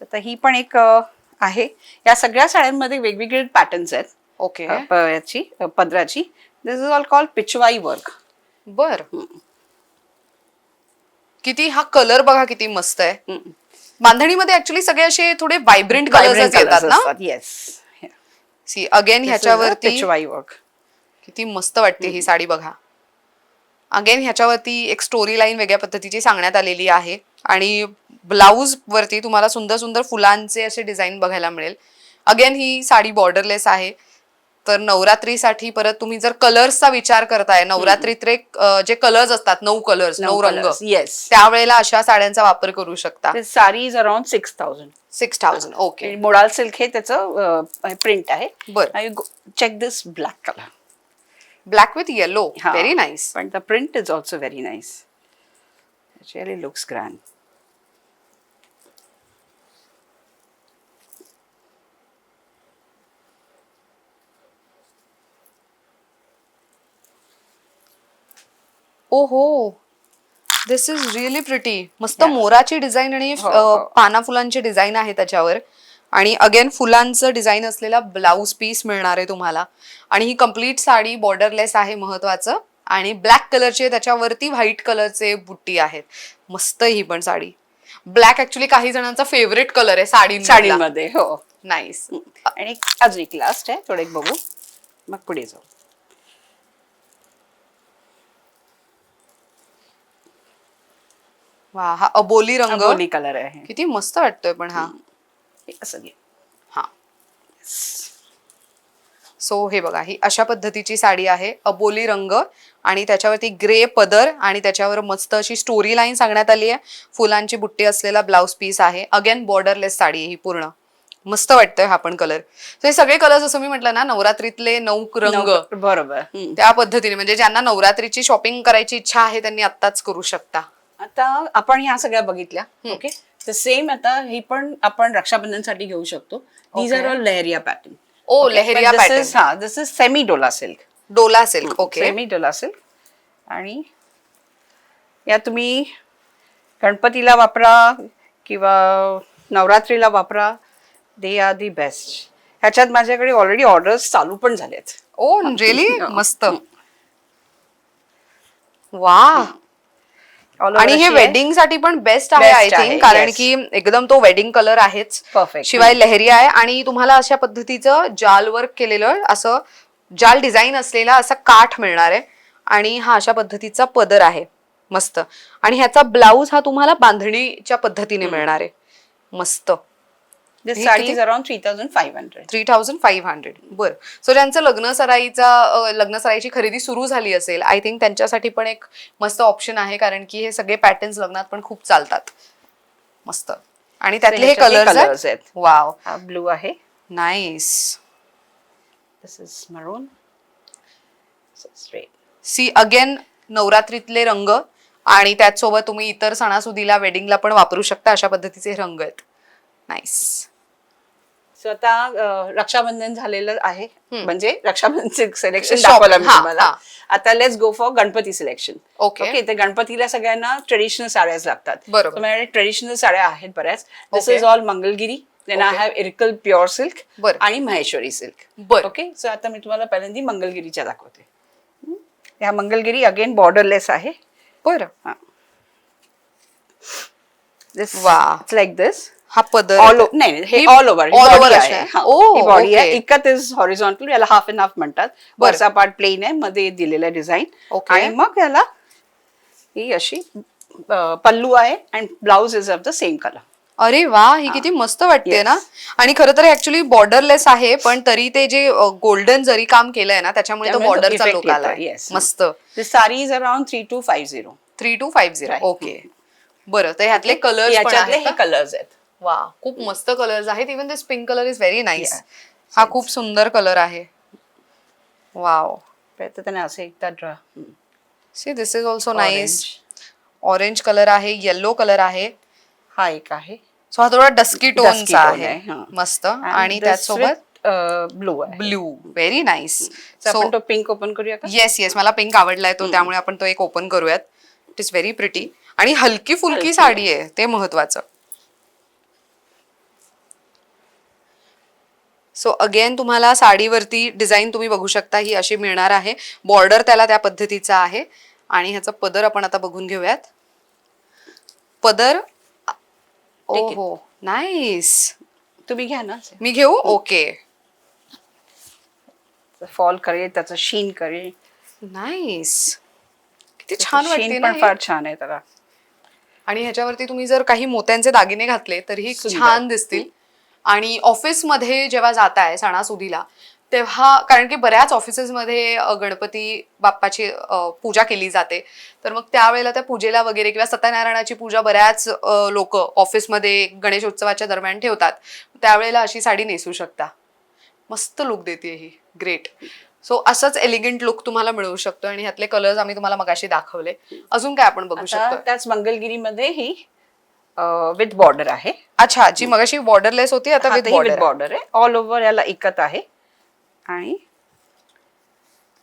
So आता ही पण एक आहे. या सगळ्या साड्यांमध्ये वेगवेगळे पॅटर्न्स आहेत. ओके. याची पदराची. This is all call Pichwai work बर. किती हा कलर बघा किती मस्त आहे. बांधणीमध्ये ऍक्च्युली सगळे असे थोडे व्हायब्रंट कलर्स येतात ना? येस सी अगेन ह्याच्यावरती पिचवाई वर्क किती मस्त वाटते ही साडी बघा. अगेन ह्याच्यावरती एक स्टोरी लाईन वेगळ्या पद्धतीची सांगण्यात आलेली आहे. आणि ब्लाऊज वरती तुम्हाला सुंदर सुंदर फुलांचे असे डिझाईन बघायला मिळेल. अगेन ही साडी बॉर्डरलेस आहे. तर नवरात्रीसाठी परत तुम्ही जर कलर्सचा विचार करताय नवरात्रीतले अं, जे कलर्स असतात नऊ कलर्स नऊ रंग येस त्यावेळेला अशा साड्यांचा वापर करू शकता. Sari is around six thousand six thousand okay modal silk हे त्याचं प्रिंट आहे. बरं. Check this black colour black with yellow हा. व्हेरी नाईस पण the print is also very nice really looks grand ओहो दिस इज रिअली प्रिटी मस्त Yeah. मोराची design आणि हो, अ, हो. पाना फुलांची डिझाईन आहे त्याच्यावर आणि अगेन फुलांचं डिझाईन असलेला ब्लाऊज पीस मिळणार आहे तुम्हाला. आणि ही कंप्लीट साडी बॉर्डरलेस आहे महत्वाचं. आणि ब्लॅक कलरचे त्याच्यावरती व्हाईट कलरचे बुट्टी आहेत. मस्त ही पण साडी. ब्लॅक ऍक्च्युली काही जणांचा फेवरेट कलर आहे साडी साडीमध्ये हो. नाईस आणि एक अजून एक लास्ट आहे थोडे एक बघू. मग पुढे जाऊ. वा हा अबोली रंग. बोली कलर आहे. किती मस्त वाटतोय पण हा. हे असं घे. हा. सो हे बघा ही अशा पद्धतीची साडी आहे. अबोली रंग आणि त्याच्यावरती ग्रे पदर आणि त्याच्यावर मस्त अशी स्टोरी लाईन सांगण्यात आली आहे. फुलांची बुट्टी असलेला ब्लाउज पीस आहे. अगेन बॉर्डरलेस साडी आहे ही पूर्ण. मस्त वाटतोय हा पण कलर हे सगळे कलर जसं मी म्हटलं ना नवरात्रीतले नऊ रंग. बरोबर. त्या पद्धतीने. म्हणजे ज्यांना नवरात्रीची शॉपिंग करायची इच्छा आहे त्यांनी आत्ताच करू शकता. आता आपण ह्या सगळ्या बघितल्या. ओके तर सेम आता ही पण आपण रक्षाबंधनसाठी घेऊ शकतो. These are. All leheriya pattern oh leheriya pattern हा this is semi Dola silk Dola silk okay semi Dola silk आणि या तुम्ही गणपतीला वापरा किंवा नवरात्रीला वापरा दे आर दी बेस्ट ह्याच्यात माझ्याकडे ऑलरेडी ऑर्डर्स चालू पण झालेत. ओ रिअली मस्त. वा आणि हे. वेडिंगसाठी पण बेस्ट आहे आय थिंक कारण. की एकदम तो वेडिंग कलर आहेच. शिवाय लहरी आहे आणि तुम्हाला अशा पद्धतीचं जाल वर्क केलेलं असं जाल डिझाईन असलेला असा काठ मिळणार आहे. आणि हा अशा पद्धतीचा पदर आहे. मस्त. आणि ह्याचा ब्लाऊज हा तुम्हाला बांधणीच्या पद्धतीने मिळणार आहे. मस्त. This sari? Is around three thousand five hundred three thousand five hundred बरं. सो ज्यांचं लग्न सराईचा अं, लग्न सराईची खरेदी सुरू झाली असेल आय थिंक त्यांच्यासाठी पण एक मस्त ऑप्शन आहे कारण की हे सगळे पॅटर्न्स लग्नात पण खूप चालतात. मस्त. आणि त्यातले हे कलर्स colours आहेत. वाव हा ब्लू आहे. Nice this is maroon see again नवरात्रीतले रंग आणि त्याचसोबत तुम्ही इतर सणासुदीला वेडिंगला पण वापरू शकता अशा पद्धतीचे रंग आहेत. नाईस सो आता रक्षाबंधन झालेलं आहे. म्हणजे रक्षाबंधन सिलेक्शन दाखवलं मी तुम्हाला. आता let's go for Ganpati selection. Okay तर गणपतीला सगळ्यांना ट्रेडिशनल साड्याच लागतात बरोबर. ट्रेडिशनल साड्या आहेत बऱ्याच this. Is all Mangalagiri then I. Have Ilkal pure silk बरं. आणि महेश्वरी सिल्क बरं. ओके सो आता मी तुम्हाला पहिल्यांदा मंगलगिरीच्या दाखवते. ह्या मंगलगिरी अगेन बॉर्डरलेस आहे बरं दिस वा. लाईक दिस हा पदर ऑल नाही हे ऑल ओव्हर आहे? हा, Oh, ही बॉडी आहे. इकत इज हॉरिझॉन्टल याला हाफ अँड हाफ म्हणतात. वरचा पार्ट प्लेन आहे मध्ये दिलेला डिझाईन. आणि मग याला ही अशी पल्लू आहे and blouse is of the same colour अरे वा ही किती मस्त वाटते. ना आणि खरं तर ऍक्च्युली बॉर्डरलेस आहे पण तरी ते जे गोल्डन जरी काम केलंय ना त्याच्यामुळे तो बॉर्डरचा लुक आला. मस्त sari is around three two five zero three two five zero. Okay बरं तर ह्यातले कलर्स पण याच्यातले आहेत हे का? कलर्स आहेत वा खूप मस्त कलर्स आहेत. Even this pink colour is very nice. हा खूप सुंदर कलर आहे. वाव त्याने असं एकदा draw see this is also nice orange colour आहे येल्लो कलर आहे. हा एक आहे. सो हा थोडा डस्की टोनचा आहे. मस्त. आणि त्याचसोबत ब्लू आहे. ब्ल्यू व्हेरी नाईस आपण तो पिंक ओपन करूया येस येस मला पिंक आवडलाय तो. त्यामुळे आपण तो एक ओपन करूयात. इट इज व्हेरी प्रिटी आणि हलकी फुलकी साडी आहे. ते महत्वाचं. सो अगेन तुम्हाला साडीवरती डिझाईन तुम्ही बघू शकता ही अशी मिळणार आहे. बॉर्डर त्याला त्या पद्धतीचा आहे. आणि ह्याचा पदर आपण आता बघून घेऊयात. पदर ओ. हो नाईस तुम्ही घ्या ना. मी घेऊ? ओके फॉल करेल त्याचं शीन करेल. नाईस किती छान वाटते ना हे? फार छान आहे त्याला. आणि ह्याच्यावरती तुम्ही जर काही मोत्यांचे दागिने घातले तरीही सुंदर. छान दिसतील. आणि ऑफिसमध्ये जेव्हा जाताय सणासुदीला तेव्हा कारण की बऱ्याच ऑफिसेसमध्ये गणपती बाप्पाची पूजा केली जाते. तर मग त्यावेळेला त्या पूजेला वगैरे किंवा सत्यनारायणाची पूजा बऱ्याच लोक ऑफिसमध्ये गणेशोत्सवाच्या दरम्यान ठेवतात. त्यावेळेला अशी साडी नेसू शकता. मस्त लुक देते ही. ग्रेट. सो असंच एलिगंट लुक तुम्हाला मिळू शकतो आणि ह्यातले कलर्स आम्ही तुम्हाला मगाशी दाखवले. अजून काय आपण बघू शकतो त्याच मंगलगिरीमध्ये ही विथ बॉर्डर आहे. अच्छा जी मगाशी बॉर्डरलेस होती आता विथ विथ बॉर्डर आहे. ऑल ओव्हर याला एकत आहे. आणि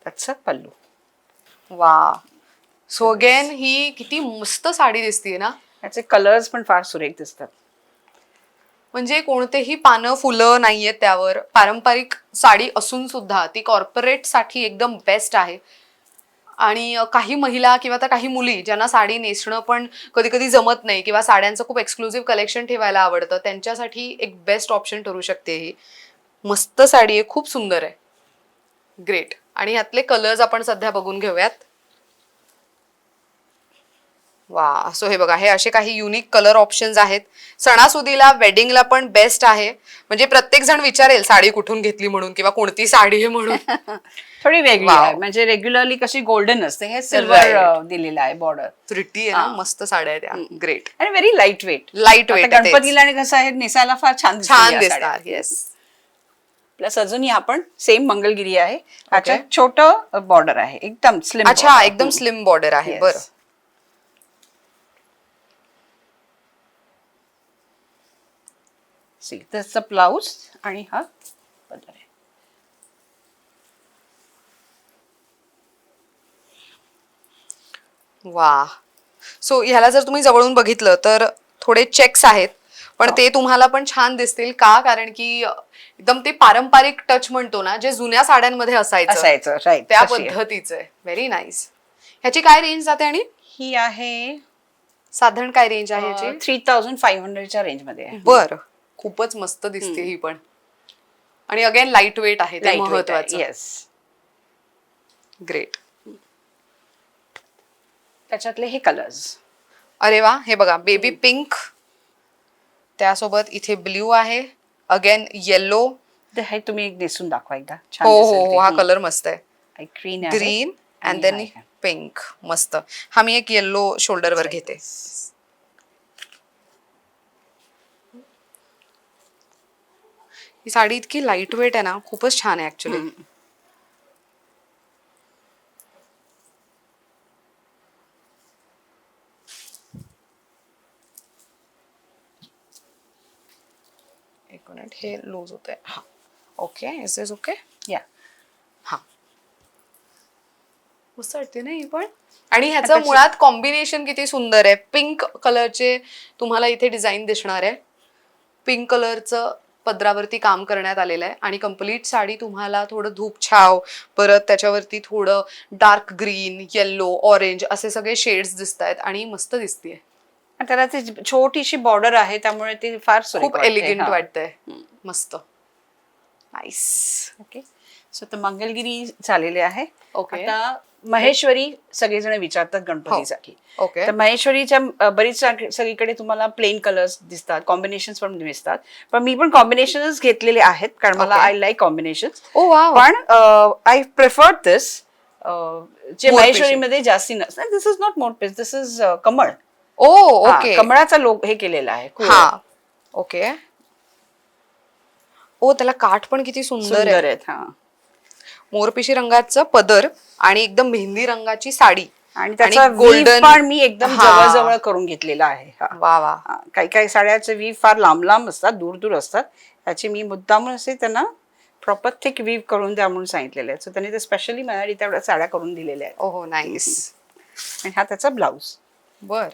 त्याचं पल्लू. वा. सो अगेन ही किती मस्त साडी दिसतीये ना? याचे कलर्स पण फार सुरेख दिसतात. म्हणजे कोणतेही पानं फुलं नाहीयेत त्यावर. पारंपरिक साडी असून सुद्धा ती कॉर्पोरेटसाठी एकदम बेस्ट आहे. आणि काही महिला किंवा तर काही मुली ज्यांना साडी नेसणं पण कधी कधी जमत नाही किंवा साड्यांचं खूप एक्सक्लुझिव्ह कलेक्शन ठेवायला आवडतं त्यांच्यासाठी एक बेस्ट ऑप्शन ठरू शकते ही. मस्त साडी आहे खूप सुंदर आहे. ग्रेट आणि यातले कलर्स आपण सध्या बघून घेऊयात. वा सो हे बघा हे असे काही युनिक कलर ऑप्शन्स आहेत. सणासुदीला वेडिंगला पण बेस्ट आहे. म्हणजे प्रत्येक जण विचारेल साडी कुठून घेतली म्हणून किंवा कोणती साडी आहे म्हणून. थोडी वेगळी. आहे. म्हणजे रेग्युलरली कशी गोल्डन असते हे सिल्वर. दिलेलं आहे बॉर्डर प्रिटी आहे ना मस्त साड्या आहेत त्या ग्रेट आणि व्हेरी लाइट वेट आहे तेच. गणपतीला आणि कसं आहे नेसायला फार छान छान दिसणार येस प्लस अजूनही आपण सेम मंगलगिरी आहे. ह्याच्यात छोट बॉर्डर आहे. एकदम स्लिम अच्छा एकदम स्लिम बॉर्डर आहे. बरं. सी त्याचा ब्लाऊज आणि हा पदर आहे. वा सो ह्याला जर तुम्ही जवळून बघितलं तर थोडे चेक्स आहेत पण ते तुम्हाला पण छान दिसतील. का? कारण की एकदम ते पारंपरिक टच म्हणतो ना जे जुन्या साड्यांमध्ये असायचं. असायचं राईट त्या पद्धतीचं आहे. व्हेरी नाईस ह्याची काय रेंज जाते आणि? ही आहे साधारण काय रेंज आहे थ्री थाउजंड फाईव्ह हंड्रेडच्या रेंजमध्ये आहे. बर. खूपच मस्त दिसते ही पण. आणि अगेन लाइट वेट आहे ते महत्वाचं येस ग्रेट त्याच्यातले हे कलर्स अरे वा हे बघा बेबी पिंक त्यासोबत इथे ब्ल्यू आहे. अगेन येल्लो ते हे तुम्ही एक नेसून दाखवा एकदा. हो हो हो हा कलर मस्त आहे. Green green and then pink मस्त. हा मी एक येल्लो शोल्डरवर घेते. ही साडी इतकी लाइट वेट आहे ना खूपच छान आहे ऍक्च्युली एक मिनिट हे लूज होत आहे हा. ओके इज इज ओके या हा. मस्त वाटते ना ही पण? आणि ह्याचं मुळात कॉम्बिनेशन किती सुंदर आहे. पिंक कलरचे तुम्हाला इथे डिझाईन दिसणार आहे. पिंक कलरचं पदरावरती काम करण्यात आलेलं आहे. आणि कंप्लीट साडी तुम्हाला थोडं धूप छाव परत त्याच्यावरती थोडं डार्क ग्रीन येल्लो ऑरेंज असे सगळे शेड्स दिसत आहेत आणि मस्त दिसतीये. त्याला ती छोटीशी बॉर्डर आहे त्यामुळे ती फार खूप. एलिगंट. वाटतंय. मस्त. नाईस ओके सो तर मंगलगिरी झालेले आहे. Okay. आता महेश्वरी सगळेजण विचारतात गणपतीसाठी. ओके तर महेश्वरीच्या बरीच सगळीकडे तुम्हाला प्लेन कलर्स दिसतात कॉम्बिनेशन पण दिसतात. पण मी पण कॉम्बिनेशनच घेतलेले आहेत कारण मला. आय लाईक कॉम्बिनेशन पण आय प्रेफर दिस जे. महेश्वरीमध्ये जास्ती नसतं. This is not more page this is कमळ. ओ हा, ओके कमळाचा लोक हे केलेला आहे. हा. ओके ओ त्याला काठ पण किती सुंदर सुंदर आहे आहेत हा. मोरपिशी रंगाचं पदर आणि एकदम मेहंदी रंगाची साडी आणि त्याचा golden पण मी एकदम हा. जवळ जवळ करून घेतलेला आहे. हा. वा वा. हा, काही काही साड्याचे वीव फार लांब लांब असतात दूर दूर असतात. त्याची मी मुद्दामून असे त्यांना प्रॉपर थिक वीव करून द्या म्हणून सांगितलेले आहेत. सो त्यांनी ते स्पेशली मला तेवढ्या साड्या करून दिलेल्या आहेत. ओहो नाईस आणि हा त्याचा ब्लाऊज बर.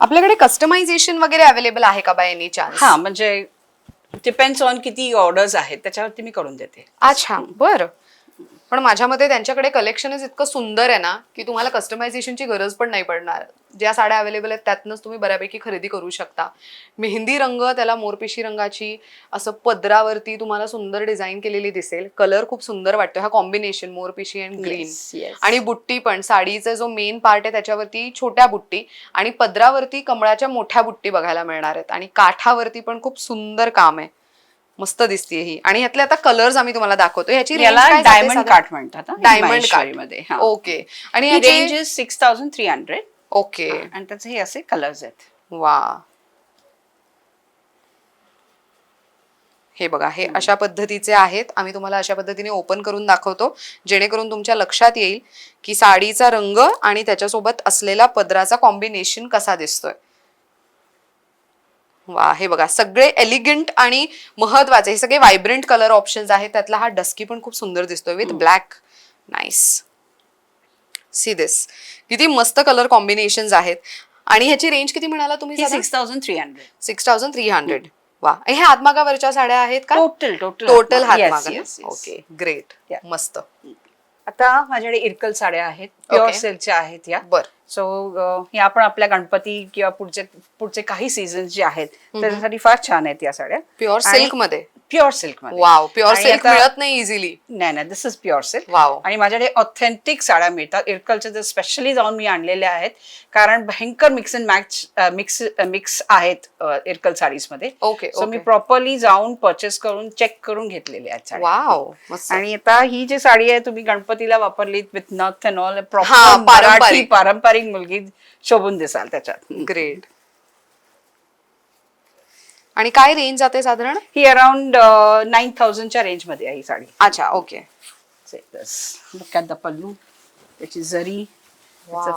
आपल्याकडे कस्टमायझेशन वगैरे अवेलेबल आहे का बाय एनी चान्स हा म्हणजे डिपेंड्स ऑन किती ऑर्डर्स आहेत त्याच्यावरती मी करून देते. अच्छा बर. पण माझ्या मते त्यांच्याकडे कलेक्शनच इतकं सुंदर आहे ना की तुम्हाला कस्टमायझेशनची गरज पण नाही पडणार. ज्या साड्या अवेलेबल आहेत त्यातनंच तुम्ही बऱ्यापैकी खरेदी करू शकता. मेहंदी रंग त्याला मोरपिशी रंगाची असं पदरावरती तुम्हाला सुंदर डिझाईन केलेली दिसेल. कलर खूप सुंदर वाटतो हा कॉम्बिनेशन मोरपिशी अँड ग्रीन. आणि बुट्टी पण साडीचा जो मेन पार्ट आहे त्याच्यावरती छोट्या बुट्टी आणि पदरावरती कमळाच्या मोठ्या बुट्टी बघायला मिळणार आहेत. आणि काठावरती पण खूप सुंदर काम आहे. मस्त दिसते ही. आणि ह्यातले आता कलर्स आम्ही तुम्हाला दाखवतो जाते डायमंड? काट म्हणतात डायमंडमध्ये काट ओके आणि range six thousand three hundred okay आणि त्याचे हे असे कलर्स आहेत. वा. हे बघा हे अशा पद्धतीचे आहेत. आम्ही तुम्हाला अशा पद्धतीने ओपन करून दाखवतो जेणेकरून तुमच्या लक्षात येईल की साडीचा रंग आणि त्याच्यासोबत असलेला पदराचा कॉम्बिनेशन कसा दिसतोय. वा हे बघा सगळे एलिगंट आणि महत्त्वाचे हे सगळे व्हायब्रंट कलर ऑप्शन्स आहेत. त्यातला हा डस्की पण खूप सुंदर दिसतोय with black nice see this किती मस्त कलर कॉम्बिनेशन आहेत. आणि ह्याची रेंज किती म्हणाला तुम्ही six thousand three hundred six thousand three hundred वा. हे हातमागावरच्या साड्या आहेत का? Total total total हातमागा. Okay great. मस्त. आता माझ्याकडे इरकल साड्या आहेत प्युअर Okay. सिल्कच्या आहेत या. बर. सो या पण आपल्या गणपती किंवा पुढचे पुढचे काही सीझन जे आहेत त्याच्यासाठी फार छान आहेत या साड्या. प्युअर सिल्कमध्ये प्युअर सिल्कमध्ये वाव प्युअर सिल्क मिळत नाही इझिली नाही नाही this is pure silk wow. आणि माझ्याकडे ऑथेंटिक साड्या मिळतात. इरकलच्या तर स्पेशली जाऊन मी आणलेल्या आहेत. कारण भयंकर mix and match mix mix आहेत इरकल साडीजमध्ये. ओके सो मी प्रॉपरली जाऊन परचेस करून चेक करून घेतलेले आहेत वाव आणि आता ही जी साडी आहे तुम्ही गणपतीला वापरलीत with nath and all proper. पारंपरिक. मुलगी शोभून दिसाल त्याच्यात. ग्रेट आणि काय रेंज जाते साधारण? ही अराउंड नाईन थाउजंडच्या रेंजमध्ये आहे ही साडी. अच्छा ओके लुक द पल्लू त्याची जरी.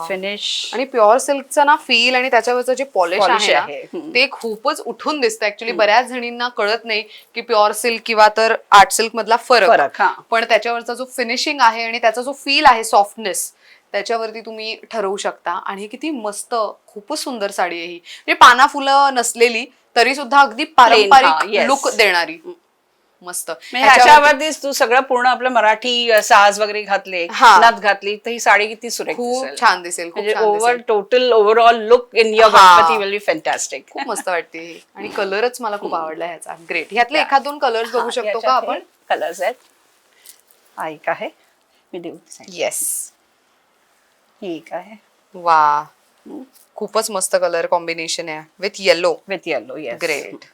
फिनिश आणि प्युअर सिल्कचा ना फील आणि त्याच्यावरचं जे पॉलिश आहे. ते खूपच उठून दिसतं ऍक्च्युली बऱ्याच जणींना कळत नाही की प्युअर सिल्क किंवा तर आर्ट सिल्क मधला फरक. पण त्याच्यावरचा जो फिनिशिंग आहे आणि त्याचा जो फील आहे सॉफ्टनेस त्याच्यावरती तुम्ही ठरवू शकता. आणि ही किती मस्त खूपच सुंदर साडी आहे ही. म्हणजे पाना फुलं नसलेली तरी सुद्धा अगदी पारंपरिक yes. लुक देणारी. मस्त. ह्याच्यावरती- तू सगळं पूर्ण आपलं मराठी साज वगैरे घातले. नथ घातली तर ही साडी किती सुरेख खूप. छान दिसेल म्हणजे over. Total overall look in your. Ganpati will be fantastic खूप मस्त वाटते आणि कलरच मला खूप आवडला ह्याचा. ग्रेट ह्यातले एखाद दोन कलर्स बघू शकतो का आपण? कलर्स आहेत. एक आहे. मी देऊ येस एक आहे. वा खूपच मस्त कलर कॉम्बिनेशन आहे. With yellow with yellow yes great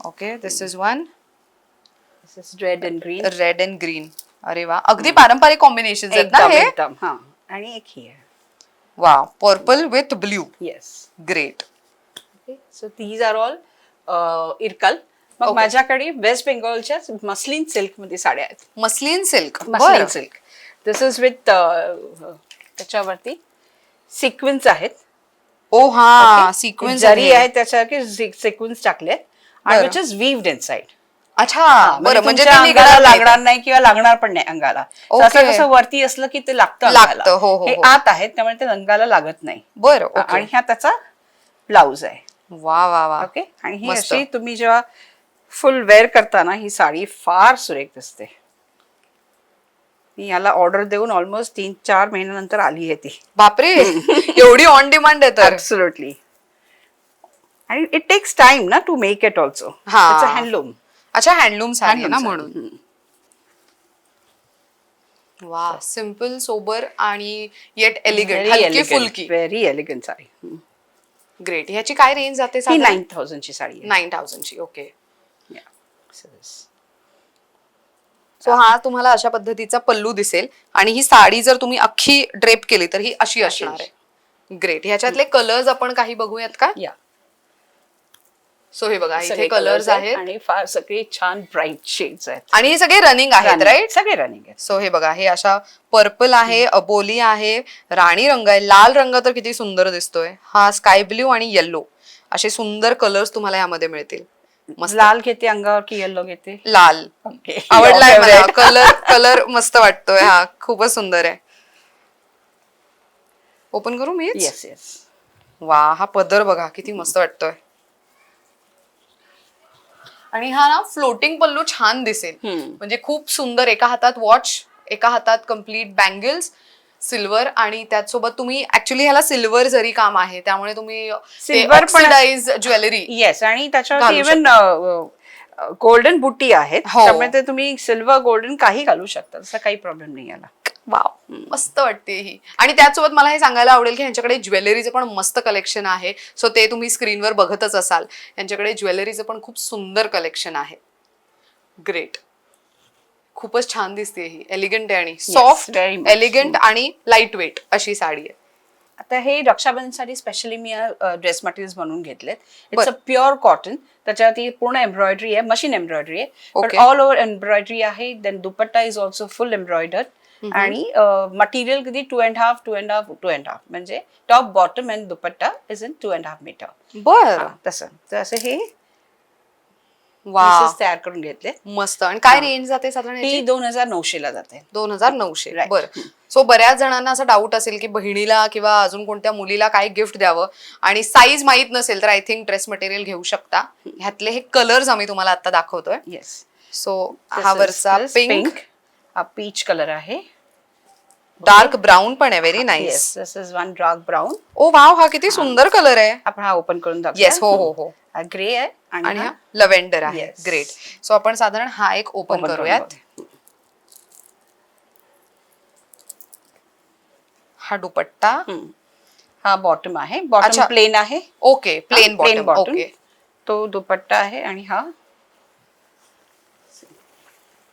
okay this is one this is red and green red and green अरे वा. अगदी पारंपरिक कॉम्बिनेशन आहेत ना एकदम हे? एकदम. हा. आणि एक ही वा purple with blue yes great so these are all Ilkal मग. माझ्याकडे वेस्ट बेंगॉलच्या मस्लिन सिल्कमध्ये साड्या आहेत. Muslin silk. Muslin silk. This is with त्याच्यावरती सिक्वेन्स आहेत. ओ हा? सिक्वेन्स जरी आहे त्याच्यावरती सिक्वेन्स टाकलेत आणि. Which is weaved inside अच्छा बरं म्हणजे ते अंगाला. लागणार नाही किंवा लागणार पण नाही अंगाला. असं कसं वरती असलं की ते लागतं लागतं. हो, हो, हे हो. आत आहेत त्यामुळे ते अंगाला लागत नाही बरं आणि ह्या त्याचा ब्लाउज आहे वा वा वा ओके आणि ही. अशी तुम्ही जेव्हा फुल वेअर करताना ही साडी फार सुरेख दिसते मी याला ऑर्डर देऊन ऑलमोस्ट तीन चार महिन्यानंतर आली आहे ती. बापरे! एवढी ऑन डिमांड आहे तर. आणि इट टेक्स टाइम ना टू मेक इट ऑल्सो हा. हँडलूम अच्छा हँडलूम साडी आहे ना म्हणून. वा सिंपल सोबर आणि येट एलिगंट हलकी फुलकी. Very elegant sari. ग्रेट ह्याची काय रेंज जाते ही नाईन थाउजंडची साडी नाईन थाउजंडची ओके Yeah. सो हा तुम्हाला अशा पद्धतीचा पल्लू दिसेल. आणि ही साडी जर तुम्ही अख्खी ड्रेप केली तर ही अशी असणार आहे. ग्रेट ह्याच्यातले कलर्स आपण काही बघूयात का? Yeah. सो हे बघा इथे कलर्स आहेत आणि फार सगळे छान ब्राईट शेड्स आहेत. आणि हे सगळे रनिंग आहेत. राईट सगळे रनिंग आहेत. सो हे बघा हे अशा पर्पल आहे अबोली आहे राणी रंग आहे लाल रंग तर किती सुंदर दिसतोय. हा स्काय ब्ल्यू आणि येल्लो असे सुंदर कलर्स तुम्हाला यामध्ये मिळतील. लाल घेते अंगावर की येल्लो घेते? लाल. ओके आवडलाय मला. कलर कलर मस्त वाटतोय. हा खूपच सुंदर आहे. ओपन करू मी येस येस वा हा पदर बघा किती मस्त वाटतोय. आणि हा ना फ्लोटिंग पल्लू छान दिसेल. म्हणजे खूप सुंदर एका हातात वॉच एका हातात कंप्लीट बँगल्स सिल्वर आणि त्याचसोबत तुम्ही ऍक्च्युली ह्याला सिल्वर जरी काम आहे त्यामुळे तुम्ही ऑक्सिडाइज ज्वेलरी येस आणि त्याच्यावरती घालू इव्हन गोल्डन बुट्टी आहेत हो. त्यामुळे ते तुम्ही सिल्वर गोल्डन काही घालू शकता तसा काही प्रॉब्लेम नाही याला. वाव मस्त वाटते ही. आणि त्याचसोबत मला हे सांगायला आवडेल की यांच्याकडे ज्वेलरीचं पण मस्त कलेक्शन आहे. सो ते तुम्ही स्क्रीनवर बघतच असाल. यांच्याकडे ज्वेलरीचं पण खूप सुंदर कलेक्शन आहे. ग्रेट खूपच छान दिसते ही. एलिगंट आहे आणि सॉफ्ट very much. एलिगंट आणि लाइट वेट अशी साडी आहे. आता हे रक्षाबंधनसाठी स्पेशली मी ड्रेस मटेरियल्स बनवून घेतलेत. इट्स अ बरं. प्युअर कॉटन त्याच्यावरती पूर्ण एम्ब्रॉयडरी आहे मशीन एम्ब्रॉयडरी आहे. Okay. ऑल ओव्हर एम्ब्रॉयडरी आहे then dupatta is also full embroidered आणि मटेरियल किती? Two and half two and half two and half म्हणजे top bottom and dupatta is in two and half metre बर. तसं. तर असं हे वा pieces तयार करून घेतले. मस्त. आणि काय रेंज जाते साधारण ती याची? दोन हजार नऊशे ला जाते. दोन हजार नऊशे. Right. बरं. सो बऱ्याच जणांना असा डाऊट असेल की बहिणीला किंवा अजून कोणत्या मुलीला काय गिफ्ट द्यावं? आणि साईज माहीत नसेल तर आय थिंक ड्रेस मटेरियल घेऊ शकता. ह्यातले हे कलर्स आम्ही तुम्हाला आता दाखवतोय. येस सो हा वरचा पिंक हा पीच कलर आहे. डार्क ब्राऊन पण आहे very nice yes this is one dark brown oh wow हा किती सुंदर कलर आहे. आपण हा ओपन करून दाखवूया येस हो हो हो. ग्रे आहे आणि हा हा लव्हेंडर आहे. Yes. ग्रेट सो आपण साधारण हा एक ओपन open करून करूयात. हा दुपट्टा. हम्म. हा बॉटम आहे. बॉटम अच्छा. प्लेन आहे. Okay plain plain bottom bottom. Okay तो दुपट्टा आहे आणि हा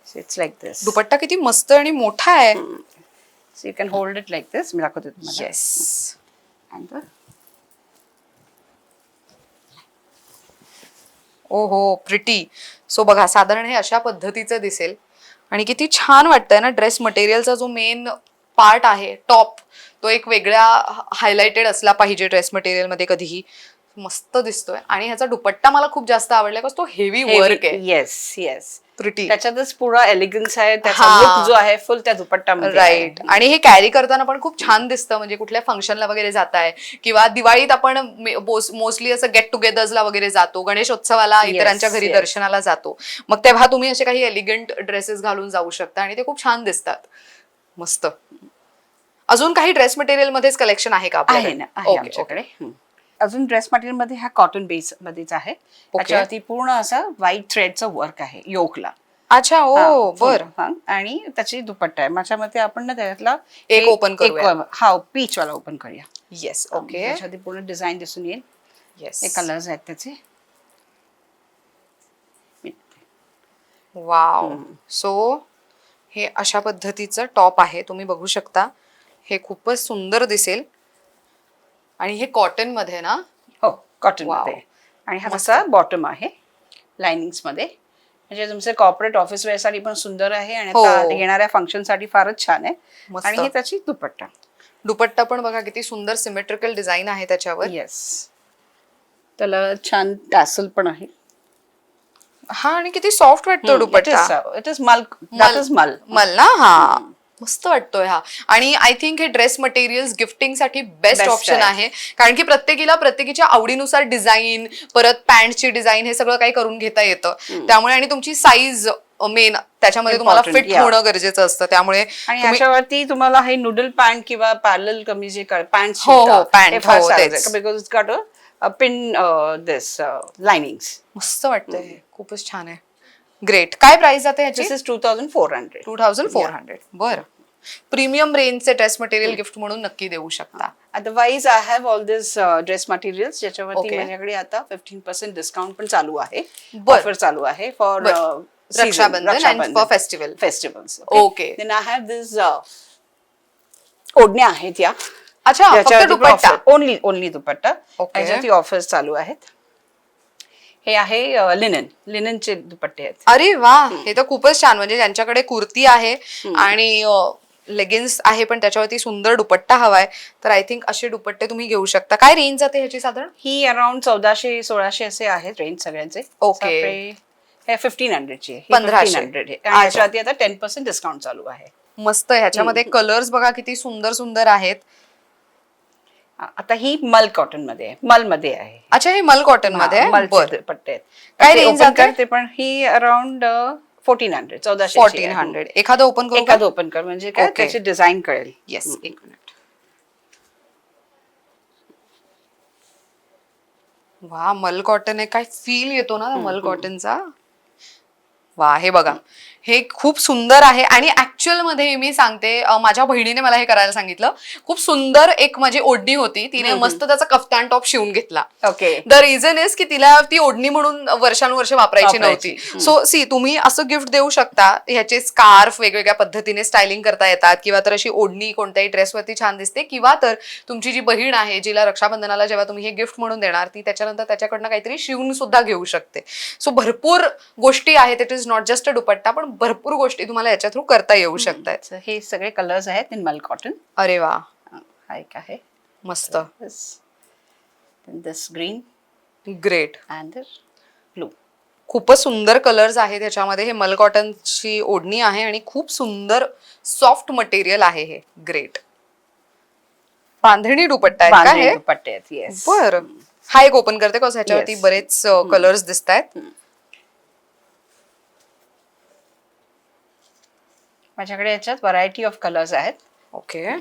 इट्स लाईक दिस दुपट्टा किती मस्त आणि मोठा आहे. So you can hold it like this मी दाखवते तुम्हाला येस ओ हो प्रिटी सो बघा साधारण हे अशा पद्धतीचं दिसेल. आणि किती छान वाटतंय ना ड्रेस मटेरियलचा जो मेन पार्ट आहे टॉप तो एक वेगळ्या हायलाइटेड असला पाहिजे ड्रेस मटेरियलमध्ये कधीही. मस्त दिसतोय. आणि ह्याचा दुपट्टा मला खूप जास्त आवडला बिकॉज तो हेवी वर्क आहे. येस येस प्रिटी त्याच्यातच पुरा एलिगन्स आहे त्याचा. लुक जो आहे फुल त्या दुपट्टामध्ये राईट आणि हे कॅरी करताना पण खूप छान दिसतं म्हणजे कुठल्या फंक्शनला वगैरे जाताय किंवा दिवाळीत आपण मोस्टली असं गेट टुगेदर्सला वगैरे जातो गणेशोत्सवाला इतरांच्या घरी. दर्शनाला जातो. मग तेव्हा तुम्ही असे काही एलिगंट ड्रेसेस घालून जाऊ शकता आणि ते खूप छान दिसतात. मस्त. अजून काही ड्रेस मटेरियल मध्येच कलेक्शन आहे का आहे आपल्याकडे? ना अजून ड्रेस मटेरियलमध्ये हा कॉटन बेस मध्येच आहे. त्याच्यावरती पूर्ण असं व्हाईट थ्रेडचं वर्क आहे योकला. अच्छा हा, ओ बर. हा. आणि त्याची दुपट्टा आहे. माझ्या मते आपण ना त्याच्यातला एक करूया. हा पीच वाला ओपन करूया येस ओके त्याच्यावरती पूर्ण डिझाईन दिसून येईल. येस हे कलर्स आहेत त्याचे. वाव सो हे अशा पद्धतीचं टॉप आहे. तुम्ही बघू शकता. हे खूपच सुंदर दिसेल. आणि हे कॉटनमध्ये ना? हो कॉटन. मध्ये आणि हा तसा बॉटम आहे लाइनिंग्समध्ये. म्हणजे तुमचे कॉर्पोरेट ऑफिस वेअरसाठी पण सुंदर आहे आणि हो. आता येणाऱ्या फंक्शनसाठी फारच छान आहे. आणि हे त्याची दुपट्टा. दुपट्टा पण बघा किती सुंदर सिमेट्रिकल डिझाईन आहे त्याच्यावर. येस त्याला छान टॅसल पण आहे. हा आणि किती सॉफ्ट वाटतो दुपट्टा. इट इज मल मल मल ना? हा. मस्त वाटतोय हा. आणि आय थिंक हे ड्रेस मटेरियल्स गिफ्टिंगसाठी बेस्ट ऑप्शन आहे. कारण की प्रत्येकीला प्रत्येकीच्या आवडीनुसार डिझाईन परत पॅन्टची डिझाईन हे सगळं काही करून घेता येतं. त्यामुळे आणि तुमची साईज मेन त्याच्यामध्ये तुम्हाला फिट. होणं गरजेचं असतं. त्यामुळे आणि ह्याच्यावरती तुम्हाला हे नूडल पॅन्ट किंवा पॅरल कमीज जे पॅन्ट हो, हो, तेच. Because it's got a pin this linings मस्त वाटतंय. हे. खूपच छान आहे. ग्रेट काय प्राइस जाते ह्याची? This is two thousand four hundred two thousand four hundred बरं. प्रीमियम रेंजचे ड्रेस मटेरियल गिफ्ट म्हणून नक्की देऊ शकता. Otherwise I have all this dress materials ज्याच्यावरती Okay. माझ्याकडे आता फिफ्टीन पर्सेंट डिस्काउंट पण चालू आहे. बर. ऑफर चालू आहे फॉर बर. Rakshabandhan for festival. Festivals Okay. Then I have this ओढण्या आहेत या. अच्छा फक्त dupatta. Only only dupatta. Okay. Offers चालू आहेत. हे आहे लिनन लिननचे दुपट्टे आहेत. अरे वा! हे तर खूपच छान. म्हणजे ज्यांच्याकडे कुर्ती आहे आणि लेगिन्स आहे पण त्याच्यावरती सुंदर दुपट्टा हवाय तर आय थिंक असे दुपट्टे तुम्ही घेऊ शकता. काय रेंज जाते ह्याची साधारण? ही अराउंड चौदाशे सोळाशे असे आहेत रेंज सगळ्यांचे. हे फिफ्टीन हंड्रेडची 1500. हंड्रेड आता टेन पर्सेंट डिस्काउंट चालू आहे. मस्त ह्याच्यामध्ये कलर्स बघा किती सुंदर सुंदर आहेत. आता ही मल कॉटनमध्ये आहे. मलमध्ये आहे. अच्छा हे मल कॉटनमध्ये पट्टे काय open जाते? करते पण ही अराउंड फोर्टीन हंड्रेड चौदाशे फोर्टीन हंड्रेड एखादं ओपन करू एखादं ओपन कर. म्हणजे काय. त्याची डिझाईन कळेल. येस एक मिनिट वा मल कॉटन आहे. काय फील येतो ना मल कॉटनचा? वा हे बघा. हे खूप सुंदर आहे आणि ऍक्च्युअलमध्ये मी सांगते माझ्या बहिणीने मला हे करायला सांगितलं. खूप सुंदर एक माझी ओढणी होती. तिने मस्त त्याचा कफ्तान टॉप शिवून घेतला. ओके. द रिझन इज की तिला ती ओढणी म्हणून वर्षानुवर्ष वापरायची वापरायची. नव्हती. सो सी तुम्ही असं गिफ्ट देऊ शकता. ह्याचे स्कार्फ वेगवेगळ्या पद्धतीने स्टायलिंग करता येतात किंवा तर अशी ओढणी कोणत्याही ड्रेसवरती छान दिसते किंवा तर तुमची जी बहीण आहे जिला रक्षाबंधनाला जेव्हा तुम्ही हे गिफ्ट म्हणून देणार ती त्याच्यानंतर त्याच्याकडनं काहीतरी शिवून सुद्धा घेऊ शकते. सो भरपूर गोष्टी आहेत. It is not just a dupatta पण भरपूर गोष्टी तुम्हाला याच्या थ्रू करता येऊ शकतात So हे सगळे कलर्स आहेत इन मल कॉटन अरे वा. हा एक आहे. मस्त. This green great and blue खूपच सुंदर कलर्स आहेत त्याच्यामध्ये हे मल कॉटनची ओढणी आहे आणि खूप सुंदर सॉफ्ट मटेरियल आहे हे. ग्रेट बांधणी दुपट्टा आहे का हे? बर. हा एक ओपन करते कसं ह्याच्यावरती. बरेच कलर्स दिसत आहेत माझ्याकडे याच्यात व्हरायटी ऑफ कलर्स आहेत. Okay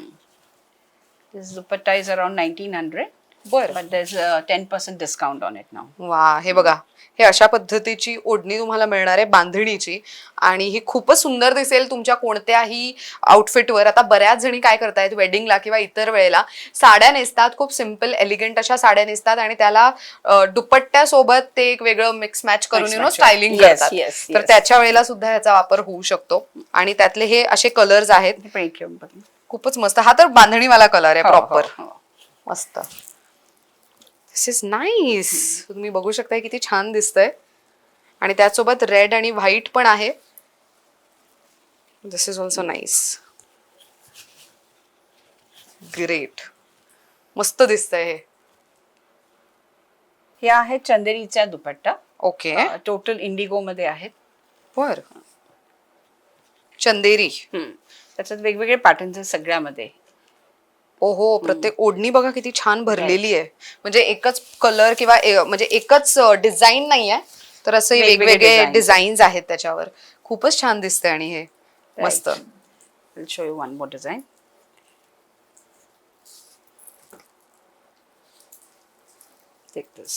this dupatta is around nineteen hundred बर. But there is ten percent discount on it now वा हे बघा. हे अशा पद्धतीची ओढणी तुम्हाला मिळणार आहे बांधणीची. आणि ही खूपच सुंदर दिसेल तुमच्या कोणत्याही आउटफिटवर आता बऱ्याच जणी काय करतायत वेडिंगला किंवा इतर वेळेला साड्या नेसतात खूप सिंपल एलिगंट अशा साड्या नेसतात आणि त्याला अ, दुपट्ट्यासोबत ते एक वेगळं मिक्स मॅच करून Mix you know match. Styling Yes, करतात. Yes, तर yes. त्याच्या वेळेला सुद्धा ह्याचा वापर होऊ शकतो. आणि त्यातले हे असे कलर्स आहेत. हे पण बघ. खूपच मस्त. हा तर बांधणीवाला कलर आहे हो, प्रॉपर हो, हो. मस्त. दिस इज नाईस तुम्ही बघू शकताय किती छान दिसतंय. आणि त्यासोबत रेड आणि व्हाईट पण आहे. This is also nice great मस्त दिसतंय हे. हे आहे चंदेरीचा दुपट्टा. ओके टोटल इंडिगो मध्ये आहेत. बर. चंदेरी. त्याच्यात वेगवेगळे पॅटर्न्स आहेत सगळ्यामध्ये. ओहो प्रत्येक ओढणी बघा किती छान भरलेली आहे. म्हणजे एकच कलर किंवा ए- म्हणजे एकच डिझाईन नाही आहे तर असे वेगवेगळे वेगवेगळे designs. डिझाईन्स आहेत त्याच्यावर. खूपच छान दिसते आणि हे. मस्त. Show you one more design Take this.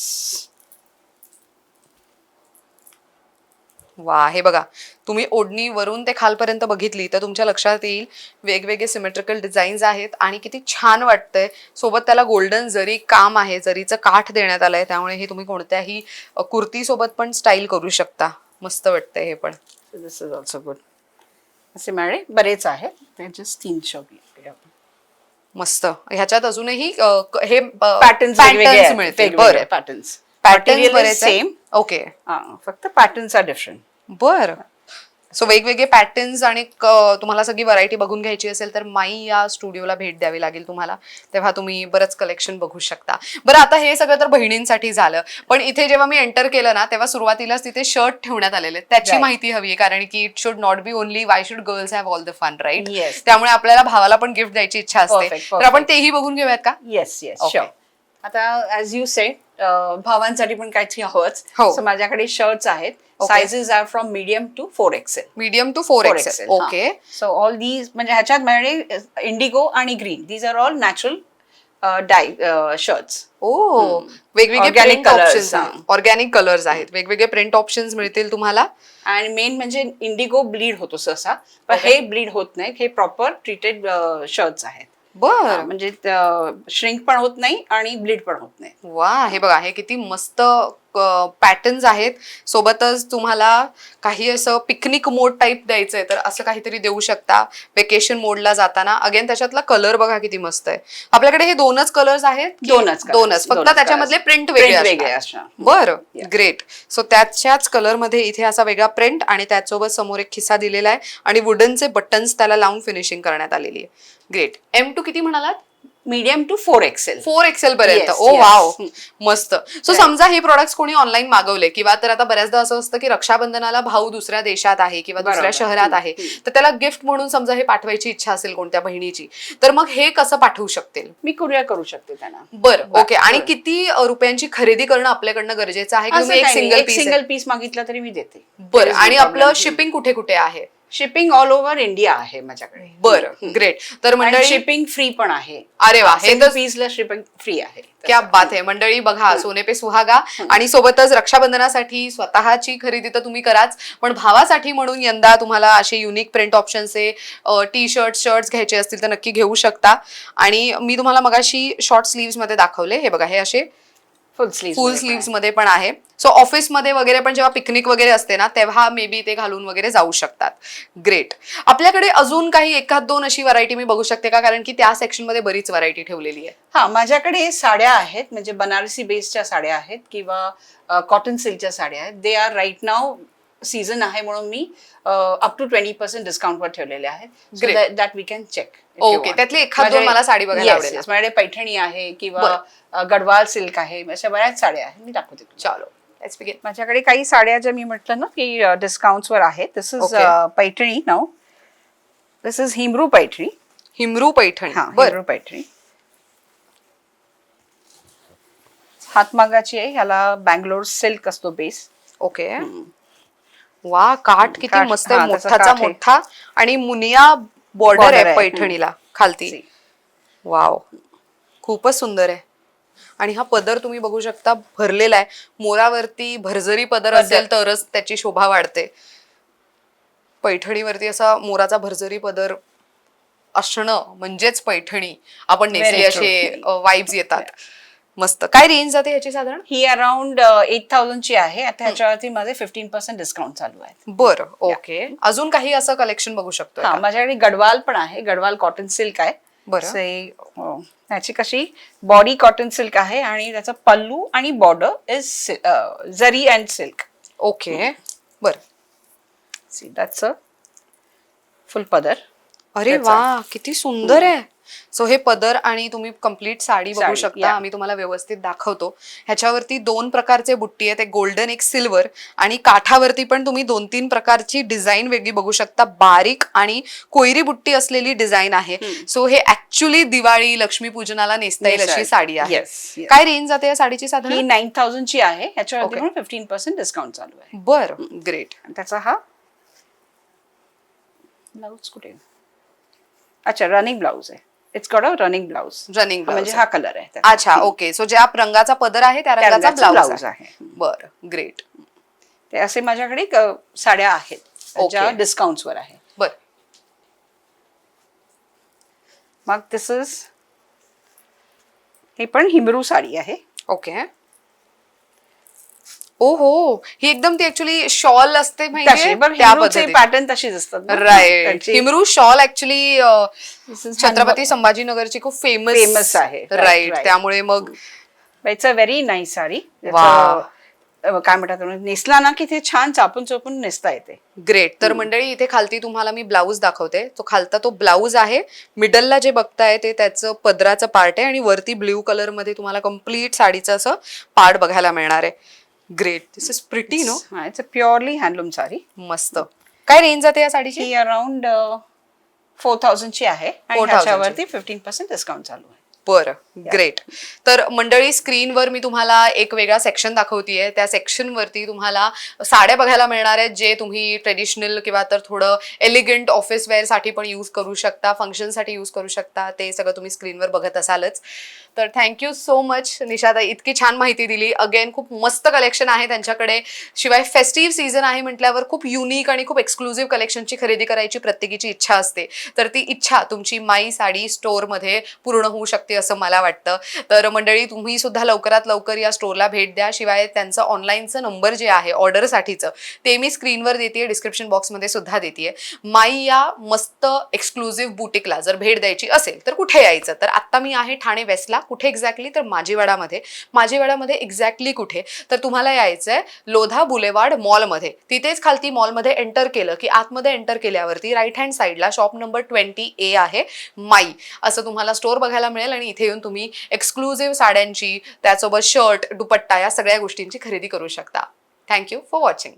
वा हे बघा. तुम्ही ओढणी वरून ते खालपर्यंत बघितली तर तुमच्या लक्षात येईल वेगवेगळे सिमेट्रिकल डिझाईन्स आहेत आणि किती छान वाटतंय. सोबत त्याला गोल्डन जरी काम आहे जरीचं काठ देण्यात आलंय त्यामुळे हे तुम्ही कोणत्याही कुर्ती सोबत पण स्टाईल करू शकता. मस्त वाटतंय हे पण. This is also good. असे मिळाले बरेच आहेत. ते जस्ट तीन शो मस्त. ह्याच्यात अजूनही हे पॅटर्न्स मिळते बरं. पॅटर्न्स पॅटर्न्स बरेच सेम ओके फक्त पॅटर्न्स आर डिफरंट बर. सो वेगवेगळे पॅटर्न्स आणि तुम्हाला सगळी व्हरायटी बघून घ्यायची असेल तर माई या स्टुडिओला भेट द्यावी लागेल तुम्हाला. तेव्हा तुम्ही बरंच कलेक्शन बघू शकता. बरं आता हे सगळं तर बहिणींसाठी झालं. पण इथे जेव्हा मी एंटर केलं ना तेव्हा सुरुवातीलाच तिथे शर्ट ठेवण्यात आलेले. त्याची. माहिती हवी आहे कारण की it should not be only why should girls have all the fun right. त्यामुळे आपल्याला भावाला पण गिफ्ट द्यायची इच्छा असते. तर आपण. तेही बघून घेऊयात का? येस येस आता ऍज यू से भावांसाठी पण काहीतरी हवंच. हो. So माझ्याकडे शर्ट्स आहेत. Okay. Sizes are from medium to four XL medium to four XL okay so all these म्हणजे ह्याच्यात माझ्याकडे इंडिगो आणि green these are all natural dye shirts oh. वेगवेगळे Organic प्रिंट colours, ऑप्शन्स हा. Organic colours आहेत. वेगवेगळे print options मिळतील तुम्हाला. आणि मेन म्हणजे इंडिगो ब्लीड होतो सहसा. पण Okay. हे ब्लीड होत नाही हे प्रॉपर ट्रीटेड शर्ट्स आहेत. बर. म्हणजे श्रिंक पण होत नाही आणि ब्लीड पण होत नाही. वा हे बघा हे किती मस्त पॅटर्न्स आहेत. सोबतच तुम्हाला काही असं पिकनिक मोड टाईप द्यायचंय तर असं काहीतरी देऊ शकता. वेकेशन मोडला जाताना. अगेन त्याच्यातला कलर बघा किती मस्त आहे. आपल्याकडे हे दोनच कलर्स आहेत दोनच दोनच? फक्त त्याच्यामधले. प्रिंट वेगळे. बरं. ग्रेट सो त्याच्याच कलरमध्ये इथे असा वेगळा प्रिंट आणि त्याचसोबत समोर एक खिसा दिलेला आहे आणि वुडनचे बटन्स त्याला लावून फिनिशिंग करण्यात आलेली आहे. ग्रेट एम टू किती म्हणालात? Medium to four XL four XL पर्यंत. Yes, oh yes. Wow hmm. मस्त. So Right. समजा हे प्रोडक्ट्स कोणी ऑनलाईन मागवले किंवा तर आता बऱ्याचदा असं असतं की रक्षाबंधनाला भाऊ दुसऱ्या देशात आहे किंवा दुसऱ्या बरोबर. शहरात हम्म, आहे हम्म. तर त्याला गिफ्ट म्हणून समजा हे पाठवायची इच्छा असेल कोणत्या बहिणीची तर मग हे कसं पाठवू शकतील? मी कुरिअर करू शकते त्यांना. बरं बरं, ओके आणि बरं. किती अ, रुपयांची खरेदी करणं आपल्याकडनं गरजेचं आहे एक सिंगल पीस सिंगल पीस मागितलं तरी मी देते. बरं आणि आपलं शिपिंग कुठे कुठे आहे? शिपिंग ऑल ओव्हर इंडिया आहे माझ्याकडे. बरं ग्रेट तर मंडळी शिपिंग फ्री पण आहे. अरे वा हे तर पीसला शिपिंग फ्री आहे. क्या बात आहे. मंडळी बघा सोने पे सुहागा. आणि सोबतच रक्षाबंधनासाठी स्वतःची खरेदी तर तुम्ही कराच पण भावासाठी म्हणून यंदा तुम्हाला असे युनिक प्रिंट ऑप्शनचे टी शर्ट शर्ट्स घ्यायचे असतील तर नक्की घेऊ शकता. आणि मी तुम्हाला मगाशी शॉर्ट स्लीव्समध्ये दाखवले. हे बघा हे असे फुल स्लीव फुल स्लीव्समध्ये पण आहे. सो ऑफिसमध्ये वगैरे पण जेव्हा पिकनिक वगैरे असते ना तेव्हा मे बी ते घालून वगैरे जाऊ शकतात. ग्रेट आपल्याकडे अजून काही एखाद दोन अशी व्हरायटी मी बघू शकते का? कारण की त्या सेक्शनमध्ये बरीच व्हरायटी ठेवलेली आहे हा माझ्याकडे साड्या आहेत म्हणजे बनारसी बेसच्या साड्या आहेत किंवा कॉटन सिल्कच्या साड्या आहेत. They are right now season आहे म्हणून मी अप टू ट्वेंटी पर्सेंट डिस्काउंटवर ठेवलेले आहेत. That we can check Okay, त्यातली एखाद दोन मला साडी बघायला आवडेल. माझ्याकडे पैठणी आहे किंवा गडवाल सिल्क आहे अशा बऱ्याच साड्या आहेत. मी दाखवते. चलो माझ्याकडे काही साड्या ज्या मी म्हटलं ना की डिस्काउंट्सवर आहेत. This is. Paithani now this is Himroo Paithani. Himroo Paithani. हा हिमरू पैठणी. हातमागाची आहे ह्याला बँगलोर सिल्क असतो बेस ओके वा काठ किती काठ, मस्त आहे हा, त्याचा मोठाचा काठ आहे. मोठा आणि मुनिया बॉर्डर Border आहे आहे, पैठणीला खालती. वाव. खूपच सुंदर आहे. आणि हा पदर तुम्ही बघू शकता भरलेला आहे. मोरावरती भरजरी पदर. असेल तरच त्याची शोभा वाढते. पैठणीवरती असा मोराचा भरजरी पदर असणं म्हणजेच पैठणी. आपण नेसली Very असे. वाईब्स येतात. मस्त. काय रेंज जाते याची साधारण? ही अराउंड एट थाउजंडची आहे. आता ह्याच्यावरती माझे फिफ्टीन पर्सेंट डिस्काउंट चालू आहे बरं ओके. अजून काही असं कलेक्शन बघू शकतो हा माझ्याकडे गडवाल पण आहे. गडवाल कॉटन सिल्क आहे. बरं. से, अ, ह्याची कशी बॉडी कॉटन सिल्क आहे आणि त्याचा पल्लू आणि border is zari and silk okay. बर. See that's a full padar. अरे त्याचा. वा किती सुंदर आहे. सो हे पदर आणि तुम्ही कंप्लीट साडी बघू साडी, शकता. yeah. आम्ही तुम्हाला व्यवस्थित दाखवतो. ह्याच्यावरती दोन प्रकारचे बुट्टी आहेत. एक गोल्डन एक सिल्वर आणि काठावरती पण तुम्ही दोन तीन प्रकारची डिझाईन वेगळी बघू शकता. बारीक आणि कोयरी बुट्टी असलेली डिझाईन आहे. सो हे ऍक्च्युली दिवाळी लक्ष्मीपूजनाला नेसता येईल अशी साडी आहे. Yes. काय रेंज जाते या साडीची ही साधारण नाईन थाउजंडची आहे. ह्याच्यावरती Okay. पण फिफ्टीन पर्सेंट डिस्काउंट चालू आहे. बर. ग्रेट आणि त्याचा हा ब्लाऊज कुठे? आहे? अच्छा रनिंग ब्लाऊज आहे. It's got a running blouse running म्हणजे हा कलर आहे त्याचा. अच्छा ओके सो ज्या रंगाचा पदर आहे त्या त्या रंगाचा रंगाचा ब्लाउज आहे. आहे. बर ग्रेट ते असे माझ्याकडे क- साड्या आहेत. Okay. ज्या डिस्काउंट्सवर आहे. बर. मग दिस इज हे पण हिमरू साडी आहे. ओके ओ हो ही एकदम ती ऍक्च्युली शॉल असते माहितीये? पॅटर्न तशीच असतात. Right Himroo shawl actually Chhatrapati संभाजीनगरची खूप फेमस Famous आहे. राईट. त्यामुळे मग it's a very nice sari काय म्हणतात नेसला ना की ते छान चापून चोपून नेसता येते. ग्रेट तर मंडळी इथे खालती तुम्हाला मी ब्लाऊज दाखवते. तो खालता तो ब्लाऊज आहे. मिडलला जे बघताय ते त्याचं पदराचं पार्ट आहे आणि वरती ब्ल्यू कलरमध्ये तुम्हाला कंप्लीट साडीचं असं पार्ट बघायला मिळणार आहे. Great this is pretty no it's a purely handloom sari मस्त. काय रेंज जाते या साडीची? ही अराउंड फोर थाउजंडची आहे. आणि 4,000 ची. ह्याच्यावरती फिफ्टीन पर्सेंट डिस्काउंट चालू आहे. बरं ग्रेट तर मंडळी स्क्रीनवर मी तुम्हाला एक वेगळा सेक्शन दाखवतीये. त्या सेक्शनवरती तुम्हाला साड्या बघायला मिळणार आहेत जे तुम्ही ट्रेडिशनल किंवा तर थोडं एलिगंट ऑफिस वेअरसाठी पण यूज करू शकता फंक्शनसाठी यूज करू शकता. ते सगळं तुम्ही स्क्रीनवर बघत असालच. तर थँक्यू सो मच निशादा इतकी छान माहिती दिली. अगेन खूप मस्त कलेक्शन आहे त्यांच्याकडे. शिवाय फेस्टिव्ह सीझन आहे म्हटल्यावर खूप युनिक आणि खूप एक्सक्लुझिव्ह कलेक्शनची खरेदी करायची प्रत्येकीची इच्छा असते. तर ती इच्छा तुमची माई साडी स्टोअरमध्ये पूर्ण होऊ शकते. असं मला वाटतं. तर मंडळी तुम्ही सुद्धा लवकरात लवकर या स्टोरला भेट द्या. शिवाय त्यांचं ऑनलाईनचं नंबर जे आहे ऑर्डरसाठीचं ते मी स्क्रीनवर देते डिस्क्रिप्शन बॉक्समध्ये सुद्धा देते माई या मस्त एक्सक्लुझिव्ह बुटिकला जर भेट द्यायची असेल तर कुठे यायचं? तर आत्ता मी आहे ठाणे वेस्टला कुठे एक्झॅक्टली तर माझीवाडामध्ये माझीवाडामध्ये एक्झॅक्टली कुठे? तर तुम्हाला यायचं आहे लोधा बुलेवाड मॉलमध्ये. तिथेच खालती मॉलमध्ये एंटर केलं की आतमध्ये एंटर केल्यावरती राईट हँड साईडला शॉप नंबर ट्वेंटी ए आहे माई. असं तुम्हाला स्टोअर बघायला मिळेल आणि आणि इथे येऊन तुम्ही एक्सक्लुझिव्ह साड्यांची त्यासोबत शर्ट दुपट्टा या सगळ्या गोष्टींची खरेदी करू शकता. Thank you for watching